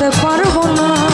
থাকতে পারব না।